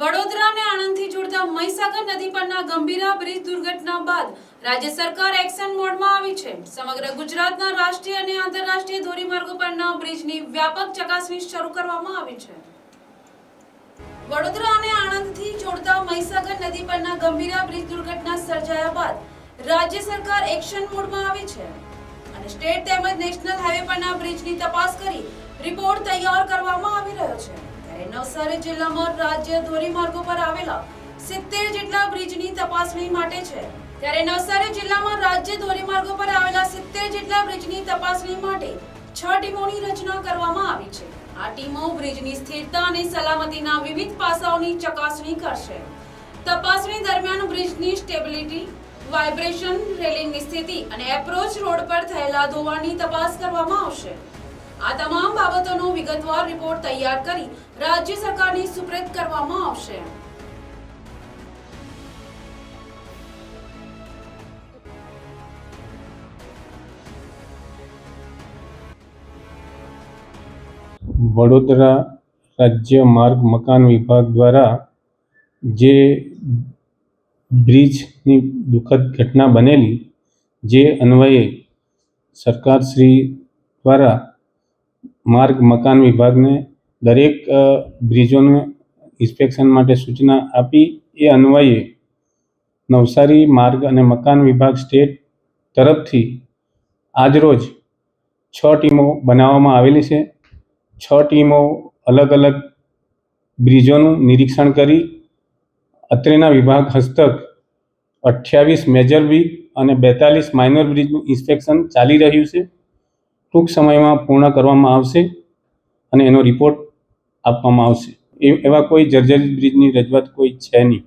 વડોદરા અને આણંદથી જોડતા મહીસાગર નદી પરના ગંભીરા બ્રિજ દુર્ઘટના બાદ રાજ્ય સરકાર એક્શન મોડમાં આવી છે. સમગ્ર ગુજરાતના રાષ્ટ્રીય અને આંતરરાષ્ટ્રીય ધોરીમાર્ગો પરના બ્રિજની વ્યાપક ચકાસણી શરૂ કરવામાં આવી છે. વડોદરા અને આણંદથી જોડતા મહીસાગર નદી પરના ગંભીરા બ્રિજ દુર્ઘટના સર્જાયા બાદ રાજ્ય સરકાર એક્શન મોડમાં આવી છે. અને સ્ટેટ તેમજ નેશનલ હાઈવે પરના બ્રિજની તપાસ કરી રિપોર્ટ તૈયાર કરવામાં આવી નવસારી જિલ્લામાં રાજ્ય ધોરીમાર્ગો પર આવેલા સિત્તેર જેટલા બ્રિજની તપાસણી માટે છે. ત્યારે નવસારી જિલ્લામાં રાજ્ય ધોરીમાર્ગો પર આવેલા સિત્તેર જેટલા બ્રિજની તપાસણી માટે છ ટીમોની રચના કરવામાં આવી છે. આ ટીમો બ્રિજની સ્થિરતા અને સલામતીના વિવિધ પાસાઓની ચકાસણી કરશે. તપાસણી દરમિયાન બ્રિજની સ્ટેબિલિટી, વાઇબ્રેશન, રેલિંગની સ્થિતિ અને એપ્રોચ રોડ પર થયેલા ધોવાણની તપાસ કરવામાં આવશે. આ તમામ બાબતોનો વિગતવાર રિપોર્ટ તૈયાર કરી રાજ્ય સરકારને સુપ્રત કરવામાં આવશે. વડોદરા રાજ્ય માર્ગ મકાન વિભાગ દ્વારા જે બ્રિજની દુઃખદ ઘટના બનેલી, જે અન્વયે સરકારશ્રી દ્વારા માર્ગ, મકાન વિભાગને દરેક બ્રિજોને ઇન્સ્પેક્શન માટે સૂચના આપી. એ અન્વયે નવસારી માર્ગ અને મકાન વિભાગ સ્ટેટ તરફથી આજરોજ છ ટીમો બનાવવામાં આવેલી છે. છ ટીમો અલગ અલગ બ્રિજોનું નિરીક્ષણ કરી અત્રેના વિભાગ હસ્તક અઠ્યાવીસ મેજર બ્રિજ અને બેતાલીસ માઇનર બ્રિજનું ઇન્સ્પેક્શન ચાલી રહ્યું છે. ટૂંક સમયમાં પૂર્ણ કરવામાં આવશે અને એનો રિપોર્ટ આપવામાં આવશે. એવા કોઈ જર્જરિત બ્રિજની રજૂઆત કોઈ છે નહીં.